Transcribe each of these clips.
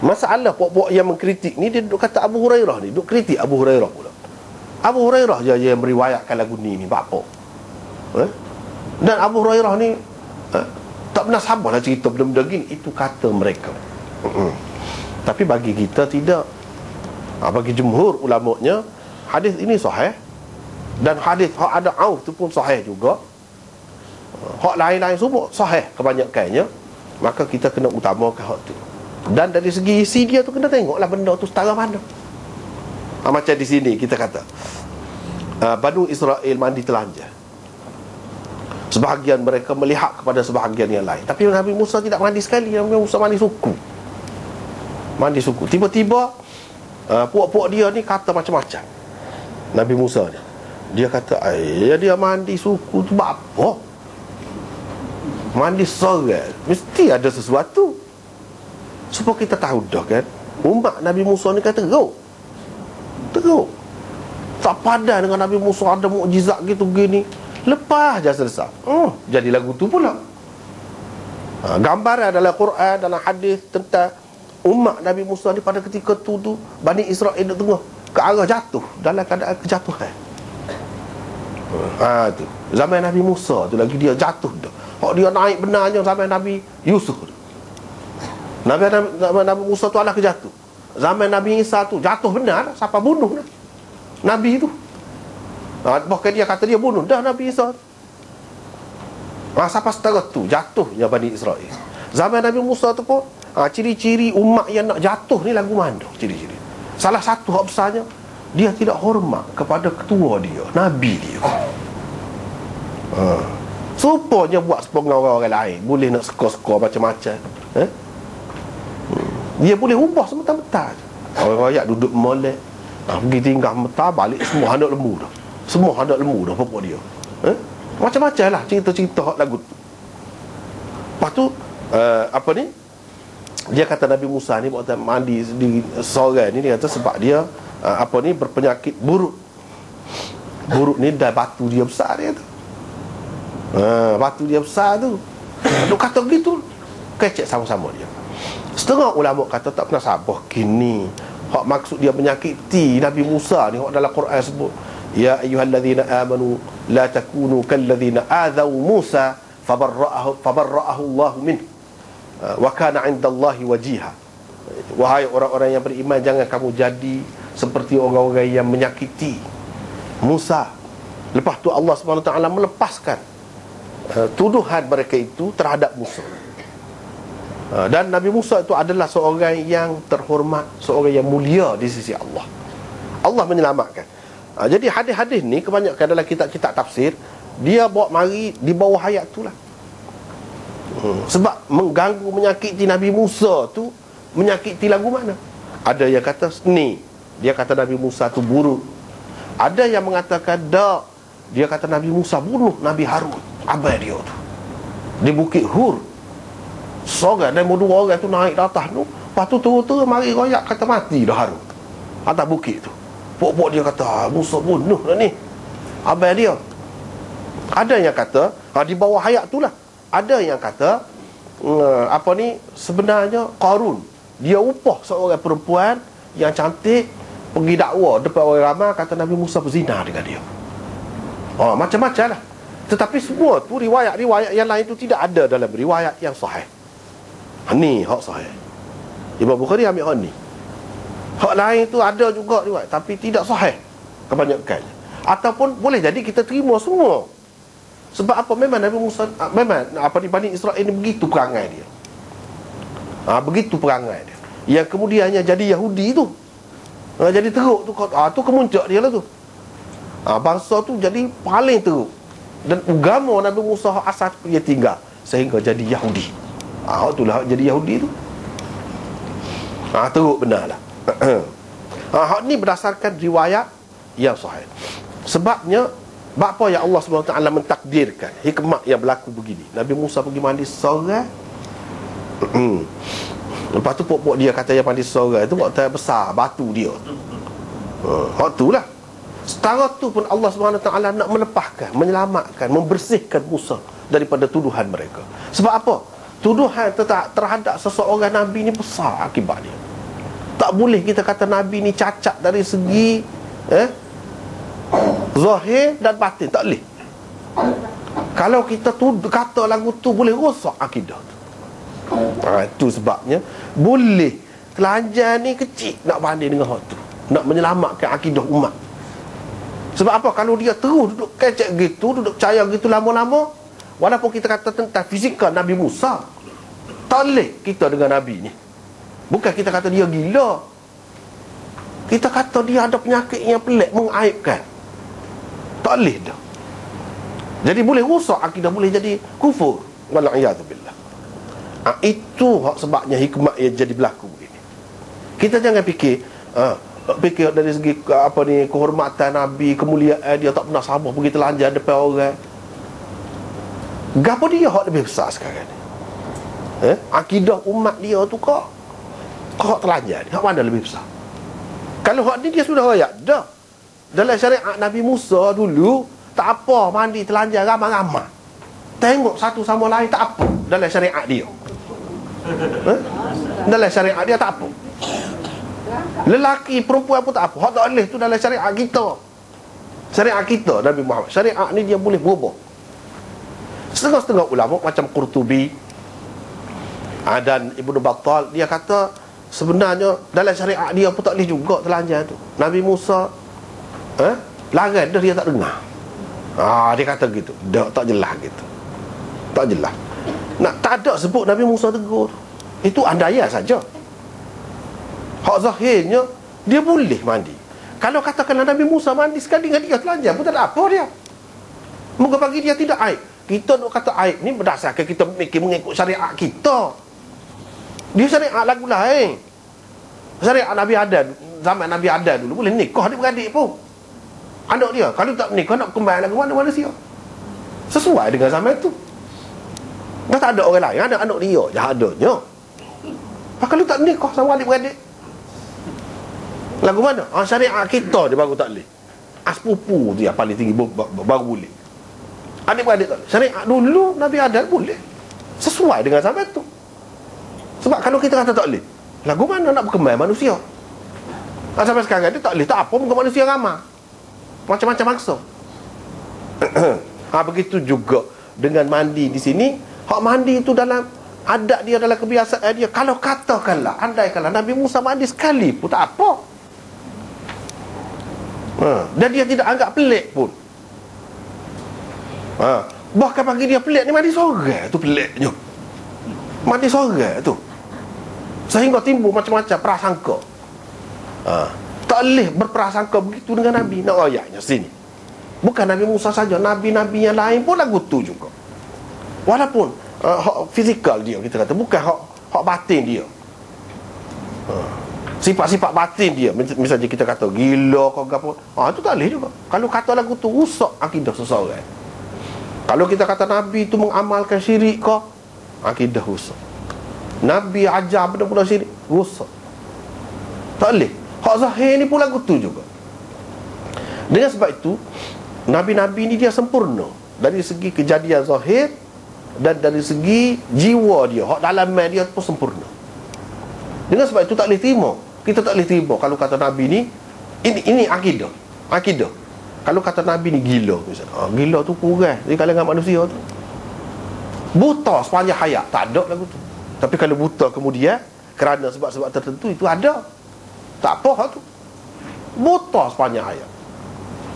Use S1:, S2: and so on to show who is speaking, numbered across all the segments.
S1: Masalah puak-puak yang mengkritik ni Dia duduk kata Abu Hurairah ni. Duduk kritik Abu Hurairah pula. Abu Hurairah je yang meriwayatkan lagu ni ni Apa eh? Dan Abu Hurairah ni eh? Tak pernah sabarlah cerita benda-benda gini. Itu kata mereka. Mm-mm. Tapi bagi kita tidak. Ha, Bagi jumhur ulamanya Hadis ini sahih. Dan hadis hak ada auf tu pun sahih juga. Hak lain-lain semua sahih kebanyakannya. Maka kita kena utamakan hak tu dan dari segi isi dia tu kena tengoklah benda tu setara mana. Ha, macam di sini kita kata. Uh, Banu Israel mandi telanjang. Sebahagian mereka melihat kepada sebahagian yang lain. Tapi Nabi Musa tidak mandi sekali. Nabi Musa mandi suku. Mandi suku. Tiba-tiba uh, puak-puak dia ni kata macam-macam. Nabi Musa ni. Dia kata, "Ayah dia mandi suku tu apa?" Mandi sorang. Mesti ada sesuatu. Supaya kita tahu dah kan? Umat Nabi Musa ni kata teruk Teruk. Tak padan dengan Nabi Musa ada mukjizat gitu gini Lepas je selesai. Hmm, Jadi lagu tu pula. Ha, Gambaran dalam Quran Dalam hadis tentang Umat Nabi Musa ni pada ketika tu tu Bani Israel di tengah Ke arah jatuh. Dalam keadaan kejatuhan. Ha tu Zaman Nabi Musa tu lagi dia jatuh dah. Oh dia naik benarnya zaman Nabi Yusuf tu Nabi, Nabi, Nabi Musa tu adalah kejatuh. Zaman Nabi Isa tu jatuh benar Siapa bunuh dah Nabi tu. Ha, Bahkan dia kata dia bunuh. Dah Nabi Isa. Ha, Siapa setara tu? Jatuhnya Bani Israel. Zaman Nabi Musa tu pun ha, Ciri-ciri umat yang nak jatuh ni lagu mana Ciri-ciri. Salah satu hak besarnya Dia tidak hormat kepada ketua dia Nabi dia. Ha. Supaya buat sepengah orang lain. Boleh nak skor-skor macam-macam. Eh? Dia boleh ubah semata-mata Orang rakyat duduk molek. Ha, Pergi tinggal mata balik Semua hendak lembu dah. Semua hendak lembu dah pokok dia. Eh? Macam-macam lah cerita-cerita hak lagu Lepas tu uh, Apa ni? Dia kata Nabi Musa ni Waktu mandi di sore ni Dia kata sebab dia uh, Apa ni berpenyakit buruk. Buruk ni dah batu dia besar dia tu. Uh, Batu dia besar tu. Dia kata begitu Kecek sama-sama dia Setengah ulama kata tak pernah sabar kini. Hak maksud dia menyakiti Nabi Musa ni hak dalam Quran sebut Ya ayyuhallazina amanu la takunu kallazina adzaw Musa fabarra'ahu fabarra'ahu Allah min uh, wa kana 'indallahi wajiha. Wahai orang-orang yang beriman jangan kamu jadi seperti orang-orang yang menyakiti Musa. Lepas tu Allah SWT melepaskan uh, tuduhan mereka itu terhadap Musa. Ha, dan Nabi Musa itu adalah seorang yang terhormat Seorang yang mulia di sisi Allah. Allah menyelamatkan. Ha, Jadi hadis-hadis ni kebanyakan dalam kitab-kitab tafsir. Dia bawa mari di bawah ayat tu lah. Hmm. Sebab mengganggu menyakiti Nabi Musa tu Menyakiti lagu mana? Ada yang kata ni. Dia kata Nabi Musa tu buruk. Ada yang mengatakan dak. Dia kata Nabi Musa bunuh Nabi Harun Abai dia tu. Di Bukit Hur Seorang dan dua orang tu naik ke atas tu Lepas tu turun-turun mari royak kata mati dah haru Atas bukit tu. Pok-pok dia kata ah, Musa bunuh lah ni. Abang dia. Ada yang kata ha, Di bawah hayat tu lah. Ada yang kata uh, Apa ni Sebenarnya Qarun Dia upah seorang perempuan Yang cantik Pergi dakwa Depan orang ramai Kata Nabi Musa berzina dengan dia. Oh, Macam-macam lah. Tetapi semua tu Riwayat-riwayat yang lain tu Tidak ada dalam riwayat yang sahih Ni hak sahih. Imam Bukhari ambil hak ni. Hak lain tu ada juga riwayat Tapi tidak sahih Kebanyakan. Ataupun boleh jadi kita terima semua. Sebab apa? Memang Nabi Musa Memang apa di Bani Israel ini Begitu perangai dia. Ha, Begitu perangai dia. Yang kemudiannya jadi Yahudi tu. Ha, Jadi teruk tu. Ha, tu kemuncak dia lah tu. Ha, Bangsa tu jadi paling teruk. Dan agama Nabi Musa asal dia tinggal Sehingga jadi Yahudi Ah, ha, itulah jadi Yahudi tu. Ah, ha, teruk benar lah. ah, hak ni berdasarkan riwayat yang sahih. Sebabnya apa yang Allah SWT mentakdirkan Hikmat yang berlaku begini Nabi Musa pergi mandi seorang Lepas tu pok-pok dia kata yang mandi seorang Itu waktu besar batu dia uh, Hak tu lah Setara tu pun Allah SWT nak melepaskan Menyelamatkan, membersihkan Musa Daripada tuduhan mereka Sebab apa? Tuduhan terhadap seseorang Nabi ni besar akibat dia Tak boleh kita kata Nabi ni cacat dari segi eh, Zahir dan batin. Tak boleh. Kalau kita tu kata lagu tu boleh rosak akidah tu. Ha, Itu sebabnya Boleh Telanjang ni kecil nak banding dengan hak tu. Nak menyelamatkan akidah umat. Sebab apa? Kalau dia terus duduk kecek gitu Duduk percaya gitu lama-lama Walaupun kita kata tentang fizikal Nabi Musa boleh kita dengan Nabi ni. Bukan kita kata dia gila. Kita kata dia ada penyakit yang pelik Mengaibkan. Boleh dah Jadi boleh rusak akidah Boleh jadi kufur. Wala'iyatubillah ha, Itu sebabnya hikmah yang jadi berlaku kita jangan fikir uh, fikir dari segi apa ni kehormatan nabi kemuliaan dia tak pernah sabar pergi telanjang depan orang gapo dia hak lebih besar sekarang ni? Eh? Akidah umat dia tu kok kok telanjang ni hak mana lebih besar? Kalau hak ni dia sudah royak dah. Dalam syariat Nabi Musa dulu tak apa mandi telanjang ramai-ramai. Tengok satu sama lain tak apa. Dalam syariat dia. Eh? dalam syariat dia tak apa. Lelaki perempuan pun tak apa. Hak tak boleh tu dalam syariat kita. Syariat kita Nabi Muhammad. Syariat ni dia boleh berubah Setengah-setengah ulama Macam Qurtubi Dan Ibn Battal Dia kata Sebenarnya Dalam syariat dia pun tak boleh juga Telanjang tu. Nabi Musa eh, Larang dia, dia tak dengar. Ah, Dia kata gitu. Dia, Tak jelas gitu. Tak jelas. Nak tak ada sebut Nabi Musa tegur. Itu andaya saja. Hak zahirnya Dia boleh mandi. Kalau katakanlah Nabi Musa mandi sekali dengan dia telanjang pun tak ada apa dia. Moga bagi dia tidak aib Kita nak kata aib ni berdasarkan kita mikir mengikut syariat kita. Dia syariat lagu lain. Syariat Nabi Adan Zaman Nabi Adan dulu boleh nikah dia beradik pun. Anak dia Kalau tak nikah nak kembali lagu mana siapa Sesuai dengan zaman tu. Dah tak ada orang lain Ada anak dia Yang adanya Kalau tak nikah sama adik-beradik Lagu mana? Ah, syariat kita dia baru tak boleh. Aspupu yang paling tinggi baru boleh. Adik-beradik tak. Syariat dulu Nabi Adam boleh. Sesuai dengan zaman tu. Sebab kalau kita kata tak boleh, lagu mana nak berkembang manusia? Ah, sampai sekarang dia tak boleh. Tak apa muka manusia ramah. Macam-macam maksa. ha, begitu juga dengan mandi di sini. Hak mandi itu dalam adat dia dalam kebiasaan dia. Kalau katakanlah, andaikanlah Nabi Musa mandi sekali pun tak apa ha. Dan dia tidak anggap pelik pun ha. Bahkan bagi dia pelik ni mandi sore tu peliknya. Mandi sore tu. Sehingga timbul macam-macam prasangka. Ha. Tak boleh berprasangka begitu dengan Nabi. Nak ayatnya sini. Bukan Nabi Musa saja Nabi-Nabi yang lain pun lagu tu juga. Walaupun uh, Hak fizikal dia kita kata Bukan hak, hak batin dia. Ha. Sifat-sifat batin dia. Misalnya kita kata gila kau apa ah itu tak boleh juga. Kalau kata lagu tu rusak akidah seseorang kalau kita kata nabi itu mengamalkan syirik kau akidah rusak. Nabi ajar benda-benda syirik rusak. Tak boleh. Hak zahir ni pun lagu tu juga. Dengan sebab itu nabi-nabi ni dia sempurna. Dari segi kejadian zahir dan dari segi jiwa dia. Hak dalam dia pun sempurna. Dengan sebab itu tak boleh terima. Kita tak boleh terima kalau kata Nabi ni ini ini akidah. Akidah. Kalau kata Nabi ni gila misalnya. Ah, gila tu kurang di kalangan manusia tu. Buta sepanjang hayat tak ada lagu tu. Tapi kalau buta kemudian kerana sebab-sebab tertentu itu ada. Tak apa hal tu. Buta sepanjang hayat.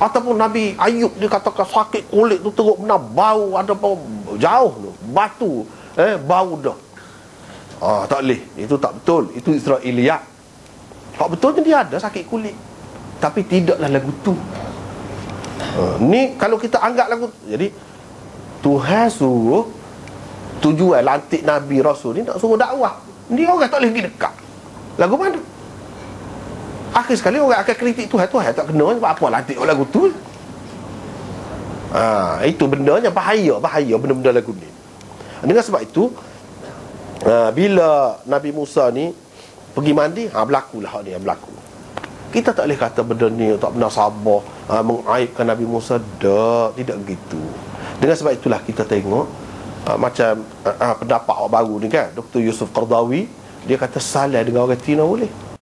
S1: Ataupun Nabi Ayub dia katakan sakit kulit tu teruk benar bau ada apa jauh tu batu eh bau dah. Ah tak boleh. Itu tak betul. Itu Israiliyat. Hak betulnya dia ada sakit kulit Tapi tidaklah lagu tu ha, Ni kalau kita anggap lagu Jadi Tuhan suruh Tujuan lantik Nabi Rasul ni Nak suruh dakwah. Ni orang tak boleh pergi dekat. Lagu mana? Akhir sekali orang akan kritik Tuhan. Tuhan tak kena sebab apa lantik lagu tu? Ha, Itu bendanya bahaya Bahaya benda-benda lagu ni. Dengan sebab itu ha, Bila Nabi Musa ni pergi mandi ha berlakulah hak ni yang berlaku kita tak boleh kata benda ni tak pernah sabar ha, mengaibkan Nabi Musa tak tidak begitu dengan sebab itulah kita tengok ha, macam ha, pendapat awak baru ni kan Dr. Yusuf Qardawi dia kata salah dengan orang Tina boleh